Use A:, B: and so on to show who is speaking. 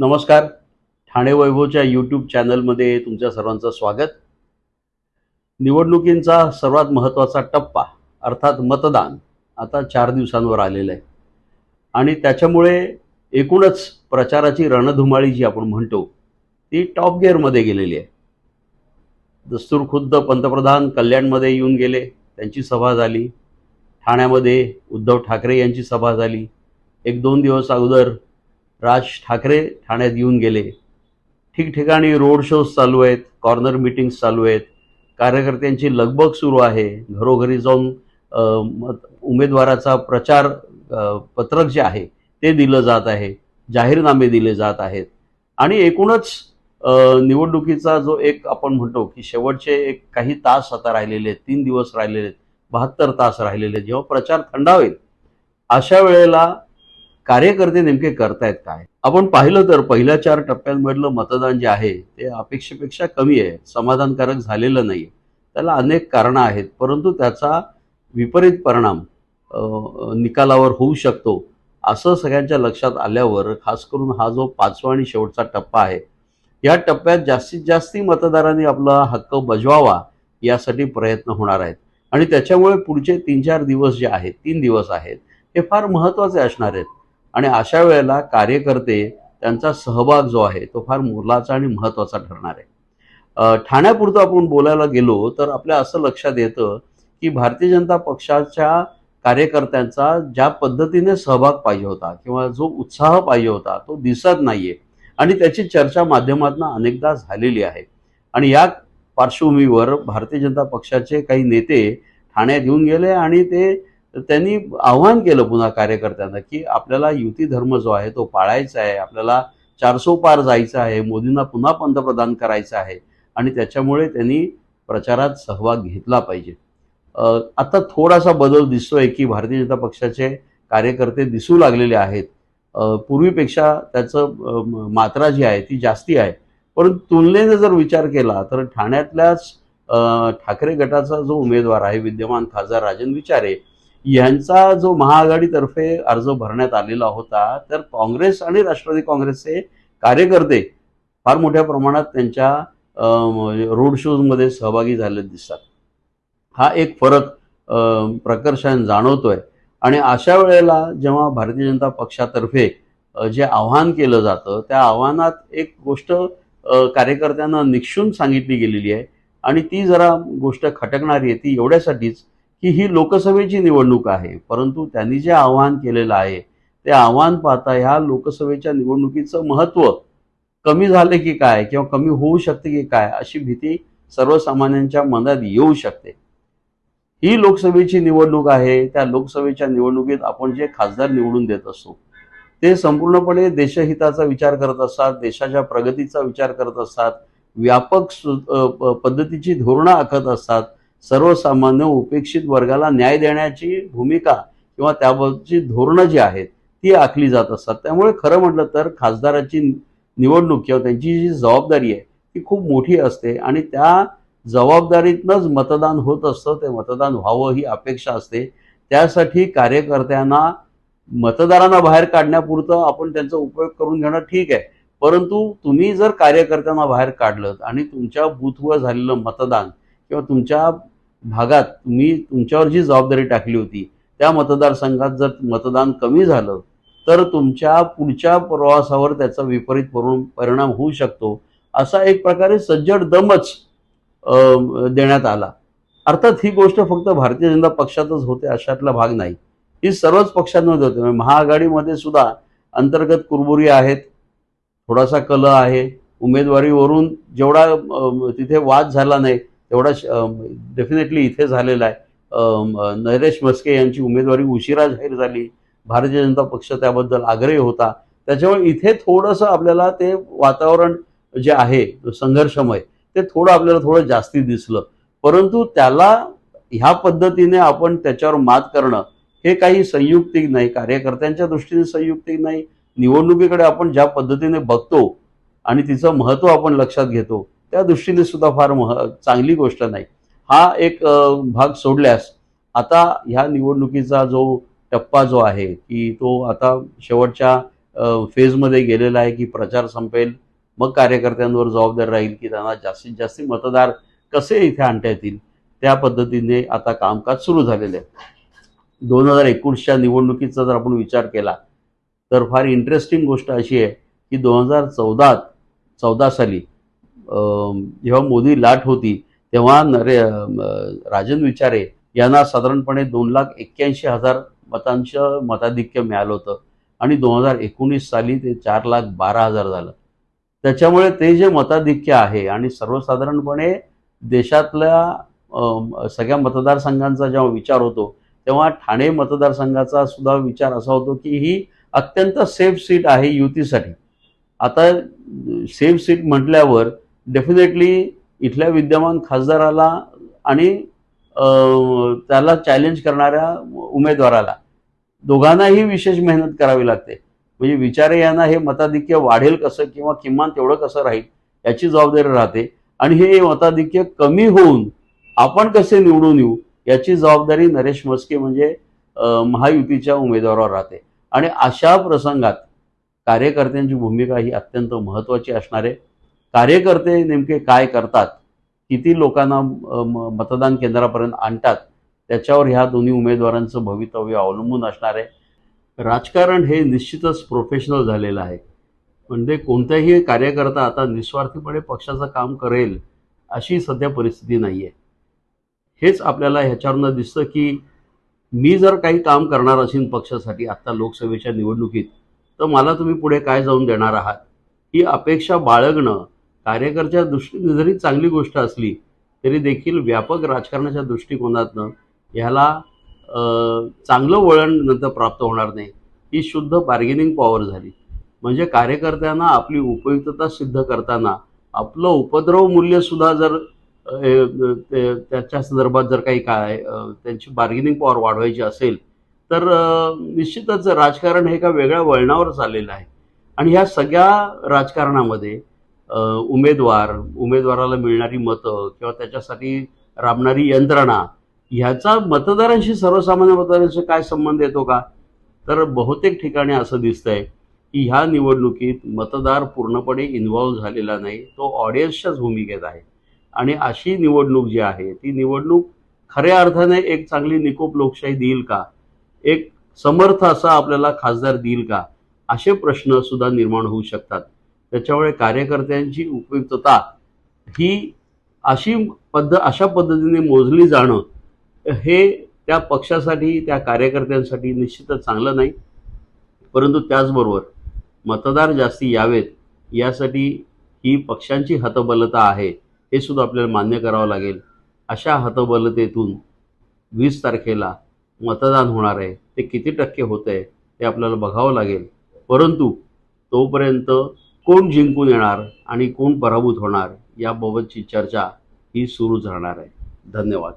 A: नमस्कार. ठाणे वैभवच्या यूट्यूब चॅनलमध्ये तुमच्या सर्वांचं स्वागत. निवडणुकींचा सर्वात महत्त्वाचा टप्पा अर्थात मतदान आता चार दिवसांवर आलेलं आहे. आणि त्याच्यामुळे एकूणच प्रचाराची रणधुमाळी जी आपण म्हणतो ती टॉप गिअरमध्ये गेलेली आहे. दस्तूर खुद्द पंतप्रधान कल्याणमध्ये येऊन गेले त्यांची सभा झाली. ठाण्यामध्ये उद्धव ठाकरे यांची सभा झाली. एक दोन दिवस अगोदर राज ठाकरे ठाण्यात येऊन गेले. ठिकठिकाणी रोड शोज चालू आहेत कॉर्नर मिटिंग्स चालू आहेत. कार्यकर्त्यांची लगबग सुरू आहे. घरोघरी जाऊन उमेदवाराचा प्रचार पत्रक जे आहे ते दिलं जात आहे. जाहीरनामे दिले जात आहेत. आणि एकूणच निवडणुकीचा जो एक आपण म्हणतो की शेवटचे एक काही तास आता राहिलेले आहेत तीन दिवस राहिलेले आहेत बहात्तर तास राहिलेले आहेत. जेव्हा प्रचार थंडावेल अशा वेळेला कार्यकर्ते नेमके करतायत काय? आपण पाहिलं तर पहिल्या चार टप्प्यांमधलं मतदान जे आहे ते अपेक्षेपेक्षा कमी आहे समाधानकारक झालेलं नाही त्याला अनेक कारणं आहेत परंतु त्याचा विपरीत परिणाम निकालावर होऊ शकतो असं सगळ्यांच्या लक्षात आल्यावर खास करून हा जो पाचवा आणि शेवटचा टप्पा आहे या टप्प्यात जास्तीत जास्ती मतदारांनी आपला हक्क बजवावा यासाठी प्रयत्न होणार आहेत. आणि त्याच्यामुळे पुढचे तीन चार दिवस जे आहेत तीन दिवस आहेत हे फार महत्त्वाचे असणार आहेत. आणि अशा वेळेला कार्यकर्ते त्यांचा सहभाग जो आहे तो फार मोलाचा आणि महत्त्वाचा ठरणार आहे. ठाण्यापुरतं आपण बोलायला गेलो तर आपल्या असं लक्षात येतं की भारतीय जनता पक्षाच्या कार्यकर्त्यांचा ज्या पद्धतीने सहभाग पाहिजे होता किंवा जो उत्साह पाहिजे होता तो दिसत नाहीये आणि त्याची चर्चा माध्यमातून अनेकदा झालेली आहे. आणि या पार्श्वभूमीवर भारतीय जनता पक्षाचे काही नेते ठाण्यात येऊन गेले आणि ते त्यांनी आव्हान केलं पुन्हा कार्यकर्त्यांना की आपल्याला युती धर्म जो आहे तो पाळायचा आहे आपल्याला चारसो पार जायचं आहे मोदींना पुन्हा पंतप्रधान करायचं आहे आणि त्याच्यामुळे त्यांनी प्रचारात सहभाग घेतला पाहिजे. आता थोडासा बदल दिसतोय की भारतीय जनता पक्षाचे कार्यकर्ते दिसू लागलेले आहेत. पूर्वीपेक्षा त्याचं मात्रा जी आहे ती जास्ती आहे. परंतु तुलनेने जर विचार केला तर ठाण्यातल्याच ठाकरे गटाचा जो उमेदवार आहे विद्यमान खासदार राजन विचारे यांचा जो महाआघाडीतर्फे अर्ज भरण्यात आलेला होता तर काँग्रेस आणि राष्ट्रवादी काँग्रेसचे कार्यकर्ते फार मोठ्या प्रमाणात त्यांच्या रोड शोजमध्ये सहभागी झाले दिसतात. हा एक फरक प्रकर्षाने जाणवतोय. आणि अशा वेळेला जेव्हा भारतीय जनता पक्षातर्फे जे आव्हान केलं जातं त्या आव्हानात एक गोष्ट कार्यकर्त्यांना निक्षून सांगितली गेलेली आहे. आणि ती जरा गोष्ट खटकणारी आहे ती एवढ्यासाठीच की ही लोकसभेची निवडणूक आहे. परंतु त्यांनी जे आव्हान केलेलं आहे ते आव्हान पाहता ह्या लोकसभेच्या निवडणुकीचं महत्त्व कमी झाले की काय किंवा कमी होऊ शकते की काय अशी भीती सर्वसामान्यांच्या मनात येऊ शकते. ही लोकसभेची निवडणूक आहे त्या लोकसभेच्या निवडणुकीत आपण जे खासदार निवडून देत असतो ते संपूर्णपणे देशहिताचा विचार करत असतात देशाच्या प्रगतीचा विचार करत असतात व्यापक पद्धतीची धोरणं आखत असतात सर्वसामान्य उपेक्षित वर्गाला न्याय देण्याची भूमिका किंवा त्याबाबतची धोरणं जी आहेत ती आखली जात असतात. त्यामुळे खरं म्हटलं तर खासदाराची निवडणूक किंवा त्यांची जी जबाबदारी आहे ती खूप मोठी असते आणि त्या जबाबदारीतनंच मतदान होत असतं. ते मतदान व्हावं ही अपेक्षा असते. त्यासाठी कार्यकर्त्यांना मतदारांना बाहेर काढण्यापुरतं आपण त्यांचा उपयोग करून घेणं ठीक आहे. परंतु तुम्ही जर कार्यकर्त्यांना बाहेर काढलं आणि तुमच्या बूथवर झालेलं मतदान किंवा तुमच्या भागात तुम्ही तुमच्यावर जी जबाबदारी टाकली होती त्या मतदारसंघात जर मतदान कमी झालं तर तुमच्या पुढच्या प्रवासावर त्याचा विपरीत परि- परिणाम होऊ शकतो. असा एक प्रकारे सज्जड दमच देण्यात आला. अर्थात ही गोष्ट फक्त भारतीय जनता पक्षातच होते अशातला भाग नाही. ही सर्वच पक्षांमध्ये होते. म्हणजे महाआघाडीमध्ये सुद्धा अंतर्गत कुरबुरी आहेत थोडासा कल आहे. उमेदवारीवरून जेवढा तिथे वाद झाला नाही एवढा डेफिनेटली इथे झालेला आहे. नरेश म्हस्के यांची उमेदवारी उशिरा जाहीर झाली. भारतीय जनता पक्ष त्याबद्दल आग्रही होता. त्याच्यामुळे इथे थोडंसं आपल्याला ते वातावरण जे आहे संघर्षमय ते थोडं आपल्याला थोडं जास्ती दिसलं. परंतु त्याला ह्या पद्धतीने आपण त्याच्यावर मात करणं हे काही संयुक्तिक नाही. कार्यकर्त्यांच्या दृष्टीने संयुक्तिक नाही. निवडणुकीकडे आपण ज्या पद्धतीने बघतो आणि तिचं महत्त्व आपण लक्षात घेतो त्या दृष्टीने सुद्धा फार मह चांगली गोष्ट नाही. हा एक भाग सोडल्यास आता ह्या निवडणुकीचा जो टप्पा जो आहे की तो आता शेवटच्या फेजमध्ये गेलेला आहे की प्रचार संपेल मग कार्यकर्त्यांवर जबाबदारी राहील की त्यांना जास्तीत जास्त मतदार कसे इथे आणता येतील त्या पद्धतीने आता कामकाज सुरू झालेले आहे दोन हजार एकोणीसच्या निवडणुकीचा जर आपण विचार केला तर फार इंटरेस्टिंग गोष्ट अशी आहे की दोन हजार चौदा चौदा साली जेव्हा मोदी लाट होती तेव्हा नरे राजन विचारे यांना साधारणपणे दोन लाख एक्क्याऐंशी हजार मतांचं मताधिक्य मिळालं होतं. आणि दोन हजार एकोणीस साली ते चार लाख बारा हजार झालं. त्याच्यामुळे ते जे मताधिक्य आहे आणि सर्वसाधारणपणे देशातल्या सगळ्या मतदारसंघांचा जेव्हा विचार होतो तेव्हा ठाणे मतदारसंघाचा सुद्धा विचार असा होतो की ही अत्यंत सेफ सीट आहे युतीसाठी. आता सेफ सीट म्हटल्यावर डेफिनेटली इथल्या विद्यमान खासदाराला आणि त्याला चॅलेंज करणाऱ्या उमेदवाराला दोघांनाही विशेष मेहनत करावी लागते. म्हणजे विचारे यांना हे मताधिक्य वाढेल कसं किंवा किमान तेवढं कसं राहील याची जबाबदारी राहते. आणि हे मताधिक्य कमी होऊन आपण कसे निवडून येऊ याची जबाबदारी नरेश म्हस्के म्हणजे महायुतीच्या उमेदवारावर राहते. आणि अशा प्रसंगात कार्यकर्त्यांची भूमिका ही अत्यंत महत्त्वाची असणार आहे. कार्यकर्ते नेमके काय करतात? किती लोकांना म- मतदान केंद्रापर्यंत आणतात? त्याच्यावर ह्या दोन्ही उमेदवारांचं भवितव्य अवलंबून असणार आहे. राजकारण हे निश्चितच प्रोफेशनल झालेलं आहे. म्हणजे कोणताही कार्यकर्ता आता निस्वार्थीपणे पक्षाचं काम करेल अशी सध्या परिस्थिती नाही आहे हेच आपल्याला ह्याच्यावरनं दिसतं की मी जर काही काम करणार असेल पक्षासाठी आत्ता लोकसभेच्या निवडणुकीत तर मला तुम्ही पुढे काय जाऊन देणार आहात? ही अपेक्षा बाळगणं कार्यकर्त्या दृष्टीने जरी चांगली गोष्ट असली तरी देखील व्यापक राजकारणाच्या दृष्टिकोनातनं ह्याला चांगलं वळण नंतर प्राप्त होणार नाही. ही शुद्ध बार्गेनिंग पॉवर झाली. म्हणजे कार्यकर्त्यांना आपली उपयुक्तता सिद्ध करताना आपलं उपद्रव मूल्यसुद्धा जर ते- त्याच्या संदर्भात जर काही काय त्यांची बार्गेनिंग पॉवर वाढवायची असेल तर निश्चितच राजकारण हे एका वेगळ्या वळणावर चाललेलं आहे. आणि ह्या सगळ्या राजकारणामध्ये उमेदवार उमेदवाराला मिळणारी मतं किंवा त्याच्यासाठी राबणारी यंत्रणा ह्याचा मतदारांशी सर्वसामान्य मतदारांशी काय संबंध येतो का? तर बहुतेक ठिकाणी असं दिसतंय की ह्या निवडणुकीत मतदार पूर्णपणे इन्व्हॉल्व्ह झालेला नाही तो ऑडियन्सच्याच भूमिकेत आहे. आणि अशी निवडणूक जी आहे ती निवडणूक खऱ्या अर्थाने एक चांगली निकोप लोकशाही देईल का? एक समर्थ असा आपल्याला खासदार देईल का? असे प्रश्न सुद्धा निर्माण होऊ शकतात. त्याच्यामुळे कार्यकर्त्यांची उपयुक्तता ही अशी पद्ध अशा पद्धतीने मोजली जाणं हे त्या पक्षासाठी त्या कार्यकर्त्यांसाठी निश्चितच चांगलं नाही. परंतु त्याचबरोबर मतदार जास्ती यावेत यासाठी ही पक्षांची हतबलता आहे हे सुद्धा आपल्याला मान्य करावं लागेल. अशा हतबलतेतून वीस तारखेला मतदान होणार आहे. ते किती टक्के होतं आहे ते आपल्याला बघावं लागेल. परंतु तोपर्यंत कोण जिंकून येणार आणि कोण पराभूत होणार याबाबतची चर्चा ही सुरूच राहणार आहे. धन्यवाद.